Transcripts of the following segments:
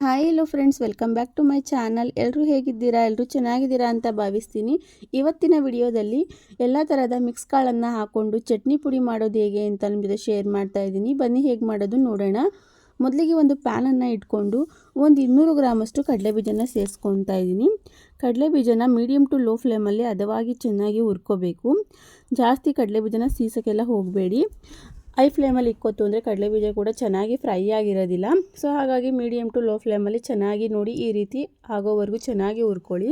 Hi hello friends welcome back to my channel ಎಲ್ಲರೂ ಹೇಗಿದ್ದೀರಾ? ಎಲ್ಲರೂ ಚೆನ್ನಾಗಿದ್ದೀರಾ ಅಂತ ಭಾವಿಸ್ತೀನಿ. ಇವತ್ತಿನ ವಿಡಿಯೋದಲ್ಲಿ ಎಲ್ಲ ಥರದ ಮಿಕ್ಸ್ ಕಾಳನ್ನು ಹಾಕ್ಕೊಂಡು ಚಟ್ನಿ ಪುಡಿ ಮಾಡೋದು ಹೇಗೆ ಅಂತ ನಿಮಗೆ ಶೇರ್ ಮಾಡ್ತಾ ಇದ್ದೀನಿ. ಬನ್ನಿ, ಹೇಗೆ ಮಾಡೋದು ನೋಡೋಣ. ಮೊದಲಿಗೆ ಒಂದು ಪ್ಯಾನನ್ನು ಇಟ್ಕೊಂಡು ಒಂದು ಇನ್ನೂರು ಗ್ರಾಮಷ್ಟು ಕಡಲೆಬೀಜನ ಸೇರಿಸ್ಕೊತಾ ಇದ್ದೀನಿ. ಕಡಲೆಬೀಜನ ಮೀಡಿಯಮ್ ಟು ಲೋ ಫ್ಲೇಮಲ್ಲಿ ಹದವಾಗಿ ಚೆನ್ನಾಗಿ ಹುರ್ಕೋಬೇಕು. ಜಾಸ್ತಿ ಕಡಲೆಬೀಜನ ಸೀಸೋಕ್ಕೆಲ್ಲ ಹೋಗಬೇಡಿ. ಹೈ ಫ್ಲೇಮಲ್ಲಿ ಇಕ್ಕೋತು ಅಂದರೆ ಕಡಲೆಬೀಜ ಕೂಡ ಚೆನ್ನಾಗಿ ಫ್ರೈ ಆಗಿರೋದಿಲ್ಲ. ಸೊ ಹಾಗಾಗಿ ಮೀಡಿಯಮ್ ಟು ಲೋ ಫ್ಲೇಮಲ್ಲಿ ಚೆನ್ನಾಗಿ ನೋಡಿ ಈ ರೀತಿ ಆಗೋವರೆಗೂ ಚೆನ್ನಾಗಿ ಹುರ್ಕೊಳ್ಳಿ.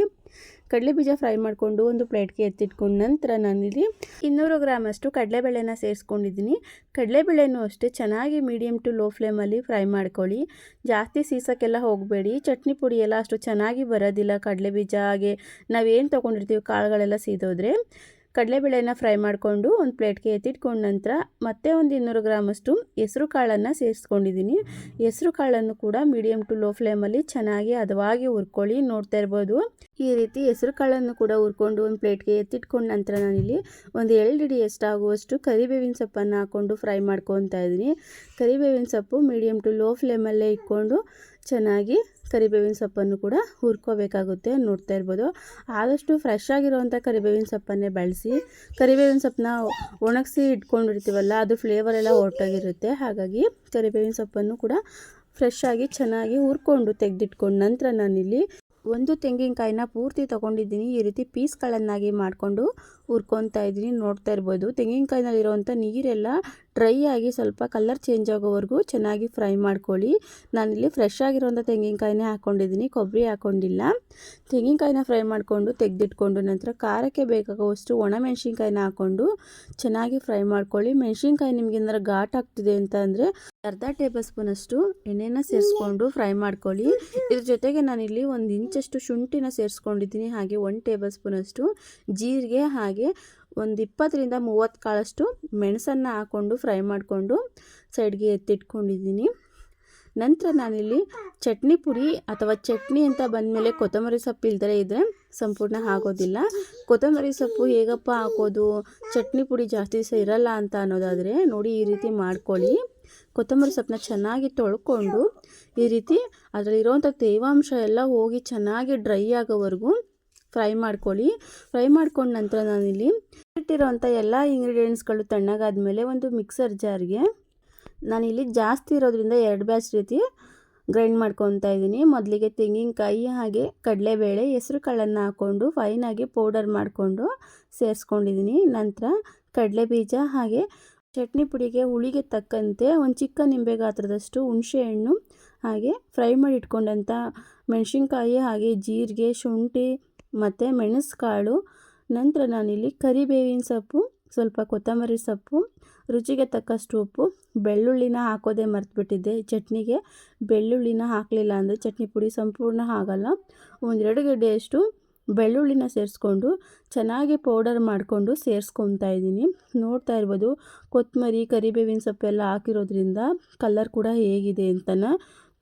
ಕಡಲೆಬೀಜ ಫ್ರೈ ಮಾಡಿಕೊಂಡು ಒಂದು ಪ್ಲೇಟ್ಗೆ ಎತ್ತಿಟ್ಕೊಂಡು ನಂತರ ನಾನಿಲ್ಲಿ ಇನ್ನೂರು ಗ್ರಾಮಷ್ಟು ಕಡಲೆಬೇಳೆನ ಸೇರಿಸ್ಕೊಂಡಿದ್ದೀನಿ. ಕಡಲೆಬೇಳೆನೂ ಅಷ್ಟೇ, ಚೆನ್ನಾಗಿ ಮೀಡಿಯಮ್ ಟು ಲೋ ಫ್ಲೇಮಲ್ಲಿ ಫ್ರೈ ಮಾಡ್ಕೊಳ್ಳಿ. ಜಾಸ್ತಿ ಸೀಸಕ್ಕೆಲ್ಲ ಹೋಗಬೇಡಿ. ಚಟ್ನಿ ಪುಡಿ ಎಲ್ಲ ಅಷ್ಟು ಚೆನ್ನಾಗಿ ಬರೋದಿಲ್ಲ ಕಡಲೆಬೀಜ ಹಾಗೆ. ನಾವೇನು ತೊಗೊಂಡಿರ್ತೀವಿ ಕಾಳುಗಳೆಲ್ಲ ಸೀದೋದ್ರೆ. ಕಡಲೆಬೇಳೆನ ಫ್ರೈ ಮಾಡಿಕೊಂಡು ಒಂದು ಪ್ಲೇಟ್ಗೆ ಎತ್ತಿಟ್ಕೊಂಡ ನಂತರ ಮತ್ತೆ ಒಂದು ಇನ್ನೂರು ಗ್ರಾಮಷ್ಟು ಹೆಸರು ಕಾಳನ್ನು ಸೇರಿಸ್ಕೊಂಡಿದ್ದೀನಿ. ಹೆಸರು ಕಾಳನ್ನು ಕೂಡ ಮೀಡಿಯಮ್ ಟು ಲೋ ಫ್ಲೇಮಲ್ಲಿ ಚೆನ್ನಾಗಿ ಹದವಾಗಿ ಹುರ್ಕೊಳ್ಳಿ ನೋಡ್ತಾ ಇರ್ಬೋದು. ಈ ರೀತಿ ಹೆಸರು ಕಾಳನ್ನು ಕೂಡ ಹುರ್ಕೊಂಡು ಒಂದು ಪ್ಲೇಟ್ಗೆ ಎತ್ತಿಟ್ಕೊಂಡ ನಂತರ ನಾನಿಲ್ಲಿ ಒಂದು ಎರಡು ಇಡಿ ಎಷ್ಟಾಗುವಷ್ಟು ಕರಿಬೇವಿನ ಸೊಪ್ಪನ್ನು ಹಾಕ್ಕೊಂಡು ಫ್ರೈ ಮಾಡ್ಕೊತಾ ಇದ್ದೀನಿ. ಕರಿಬೇವಿನ ಸೊಪ್ಪು ಮೀಡಿಯಮ್ ಟು ಲೋ ಫ್ಲೇಮಲ್ಲೇ ಇಟ್ಕೊಂಡು ಚೆನ್ನಾಗಿ ಕರಿಬೇವಿನ ಸೊಪ್ಪನ್ನು ಕೂಡ ಹುರ್ಕೋಬೇಕಾಗುತ್ತೆ ನೋಡ್ತಾ ಇರ್ಬೋದು. ಆದಷ್ಟು ಫ್ರೆಶ್ ಆಗಿರುವಂಥ ಕರಿಬೇವಿನ ಸೊಪ್ಪನ್ನೇ ಬಳಸಿ, ಕರಿಬೇವಿನ ಸೊಪ್ಪನ್ನ ಒಣಗಿಸಿ ಇಟ್ಕೊಂಡಿರ್ತೀವಲ್ಲ, ಅದು ಫ್ಲೇವರ್ ಎಲ್ಲ ಹೊರಟಾಗಿರುತ್ತೆ. ಹಾಗಾಗಿ ಕರಿಬೇವಿನ ಸೊಪ್ಪನ್ನು ಕೂಡ ಫ್ರೆಶ್ ಆಗಿ ಚೆನ್ನಾಗಿ ಹುರ್ಕೊಂಡು ತೆಗೆದಿಟ್ಕೊಂಡು ನಂತರ ನಾನಿಲ್ಲಿ ಒಂದು ತೆಂಗಿನಕಾಯಿನ ಪೂರ್ತಿ ತೊಗೊಂಡಿದ್ದೀನಿ. ಈ ರೀತಿ ಪೀಸ್ಗಳನ್ನಾಗಿ ಮಾಡಿಕೊಂಡು ಹುರ್ಕೊತಾ ಇದ್ದೀನಿ. ನೋಡ್ತಾ ಇರ್ಬೋದು ತೆಂಗಿನಕಾಯಿನಲ್ಲಿರುವಂಥ ನೀರೆಲ್ಲ ಡ್ರೈ ಆಗಿ ಸ್ವಲ್ಪ ಕಲರ್ ಚೇಂಜ್ ಆಗೋವರೆಗೂ ಚೆನ್ನಾಗಿ ಫ್ರೈ ಮಾಡ್ಕೊಳ್ಳಿ. ನಾನಿಲ್ಲಿ ಫ್ರೆಶ್ ಆಗಿರೋಂಥ ತೆಂಗಿನಕಾಯಿನೇ ಹಾಕ್ಕೊಂಡಿದ್ದೀನಿ, ಕೊಬ್ಬರಿ ಹಾಕ್ಕೊಂಡಿಲ್ಲ. ತೆಂಗಿನಕಾಯಿನ ಫ್ರೈ ಮಾಡಿಕೊಂಡು ತೆಗೆದಿಟ್ಕೊಂಡು ನಂತರ ಖಾರಕ್ಕೆ ಬೇಕಾಗುವಷ್ಟು ಒಣಮೆಣ್ಸಿನ್ಕಾಯಿನ ಹಾಕ್ಕೊಂಡು ಚೆನ್ನಾಗಿ ಫ್ರೈ ಮಾಡ್ಕೊಳ್ಳಿ. ಮೆಣಸಿನ್ಕಾಯಿ ನಿಮ್ಗೆ ಏನಾರ ಘಾಟ್ ಆಗ್ತಿದೆ ಅಂತ ಅಂದರೆ ಅರ್ಧ ಟೇಬಲ್ ಸ್ಪೂನಷ್ಟು ಎಣ್ಣೆನ ಸೇರಿಸ್ಕೊಂಡು ಫ್ರೈ ಮಾಡ್ಕೊಳ್ಳಿ. ಇದ್ರ ಜೊತೆಗೆ ನಾನಿಲ್ಲಿ ಒಂದು ಇಂಚಷ್ಟು ಶುಂಠಿನ ಸೇರಿಸ್ಕೊಂಡಿದ್ದೀನಿ, ಹಾಗೆ ಒನ್ ಟೇಬಲ್ ಸ್ಪೂನಷ್ಟು ಜೀರಿಗೆ ಹಾಗೆ ಒಂದು ಇಪ್ಪತ್ತರಿಂದ ಮೂವತ್ತು ಕಾಳಷ್ಟು ಮೆಣಸನ್ನು ಹಾಕ್ಕೊಂಡು ಫ್ರೈ ಮಾಡಿಕೊಂಡು ಸೈಡ್ಗೆ ಎತ್ತಿಟ್ಕೊಂಡಿದ್ದೀನಿ. ನಂತರ ನಾನಿಲ್ಲಿ ಚಟ್ನಿ ಪುಡಿ ಅಥವಾ ಚಟ್ನಿ ಅಂತ ಬಂದಮೇಲೆ ಕೊತ್ತಂಬರಿ ಸೊಪ್ಪು ಇಲ್ದರೆ ಇದ್ದರೆ ಸಂಪೂರ್ಣ ಆಗೋದಿಲ್ಲ. ಕೊತ್ತಂಬರಿ ಸೊಪ್ಪು ಹೇಗಪ್ಪ ಹಾಕೋದು, ಚಟ್ನಿ ಪುಡಿ ಜಾಸ್ತಿ ದಿವಸ ಇರಲ್ಲ ಅಂತ ಅನ್ನೋದಾದರೆ ನೋಡಿ ಈ ರೀತಿ ಮಾಡ್ಕೊಳ್ಳಿ. ಕೊತ್ತಂಬರಿ ಸೊಪ್ಪನ್ನ ಚೆನ್ನಾಗಿ ತೊಳ್ಕೊಂಡು ಈ ರೀತಿ ಅದರಲ್ಲಿರುವಂಥ ತೇವಾಂಶ ಎಲ್ಲ ಹೋಗಿ ಚೆನ್ನಾಗಿ ಡ್ರೈ ಆಗೋವರೆಗೂ ಫ್ರೈ ಮಾಡ್ಕೊಳ್ಳಿ. ಫ್ರೈ ಮಾಡ್ಕೊಂಡ ನಂತರ ನಾನಿಲ್ಲಿ ಇಟ್ಟಿರೋವಂಥ ಎಲ್ಲ ಇಂಗ್ರೀಡಿಯೆಂಟ್ಸ್ಗಳು ತಣ್ಣಗಾದ್ಮೇಲೆ ಒಂದು ಮಿಕ್ಸರ್ ಜಾರ್ಗೆ ನಾನಿಲ್ಲಿ ಜಾಸ್ತಿ ಇರೋದ್ರಿಂದ ಎರಡು ಬ್ಯಾಚ್ ರೀತಿ ಗ್ರೈಂಡ್ ಮಾಡ್ಕೊತಾ ಇದ್ದೀನಿ. ಮೊದಲಿಗೆ ತೆಂಗಿನಕಾಯಿ ಹಾಗೆ ಕಡಲೆಬೇಳೆ ಹೆಸರು ಕಾಳನ್ನು ಹಾಕ್ಕೊಂಡು ಫೈನಾಗಿ ಪೌಡರ್ ಮಾಡಿಕೊಂಡು ಸೇರಿಸ್ಕೊಂಡಿದ್ದೀನಿ. ನಂತರ ಕಡಲೆ ಬೀಜ ಹಾಗೆ ಚಟ್ನಿ ಪುಡಿಗೆ ಹುಳಿಗೆ ತಕ್ಕಂತೆ ಒಂದು ಚಿಕ್ಕ ನಿಂಬೆ ಗಾತ್ರದಷ್ಟು ಹುಣಸೆಹಣ್ಣು ಹಾಗೆ ಫ್ರೈ ಮಾಡಿ ಇಟ್ಕೊಂಡಂಥ ಮೆಣಸಿನ್ಕಾಯಿ ಹಾಗೆ ಜೀರಿಗೆ, ಶುಂಠಿ ಮತ್ತು ಮೆಣಸು ಕಾಳು ನಂತರ ನಾನಿಲ್ಲಿ ಕರಿಬೇವಿನ ಸೊಪ್ಪು, ಸ್ವಲ್ಪ ಕೊತ್ತಂಬರಿ ಸೊಪ್ಪು, ರುಚಿಗೆ ತಕ್ಕಷ್ಟು ಉಪ್ಪು, ಬೆಳ್ಳುಳ್ಳಿನ ಹಾಕೋದೇ ಮರ್ತುಬಿಟ್ಟಿದ್ದೆ ಚಟ್ನಿಗೆ. ಬೆಳ್ಳುಳ್ಳಿನ ಹಾಕಲಿಲ್ಲ ಅಂದರೆ ಚಟ್ನಿ ಪುಡಿ ಸಂಪೂರ್ಣ ಆಗಲ್ಲ ಒಂದೆರಡು ಗಡ್ಡೆಯಷ್ಟು ಬೆಳ್ಳುಳ್ಳಿನ ಸೇರಿಸ್ಕೊಂಡು ಚೆನ್ನಾಗಿ ಪೌಡರ್ ಮಾಡಿಕೊಂಡು ಸೇರಿಸ್ಕೊತಾ ಇದ್ದೀನಿ. ನೋಡ್ತಾ ಇರ್ಬೋದು ಕೊತ್ತಂಬರಿ ಕರಿಬೇವಿನ ಸೊಪ್ಪೆಲ್ಲ ಹಾಕಿರೋದ್ರಿಂದ ಕಲರ್ ಕೂಡ ಹೇಗಿದೆ ಅಂತನ.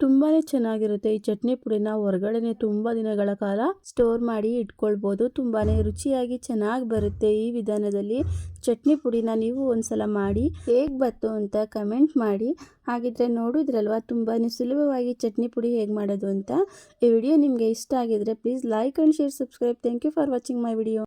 ತುಂಬಾ ಚೆನ್ನಾಗಿರುತ್ತೆ. ಈ ಚಟ್ನಿ ಪುಡಿನ ಹೊರಗಡೆನೆ ತುಂಬ ದಿನಗಳ ಕಾಲ ಸ್ಟೋರ್ ಮಾಡಿ ಇಟ್ಕೊಳ್ಬೋದು. ತುಂಬಾ ರುಚಿಯಾಗಿ ಚೆನ್ನಾಗಿ ಬರುತ್ತೆ. ಈ ವಿಧಾನದಲ್ಲಿ ಚಟ್ನಿ ಪುಡಿನ ನೀವು ಒಂದ್ಸಲ ಮಾಡಿ ಹೇಗೆ ಬಂತು ಅಂತ ಕಮೆಂಟ್ ಮಾಡಿ. ಹಾಗಿದ್ರೆ ನೋಡಿದ್ರಲ್ವಾ? ತುಂಬಾನೇ ಸುಲಭವಾಗಿ ಚಟ್ನಿ ಪುಡಿ ಹೇಗೆ ಮಾಡೋದು ಅಂತ. ಈ ವಿಡಿಯೋ ನಿಮಗೆ ಇಷ್ಟ ಆಗಿದ್ರೆ please like and share subscribe thank you for watching my video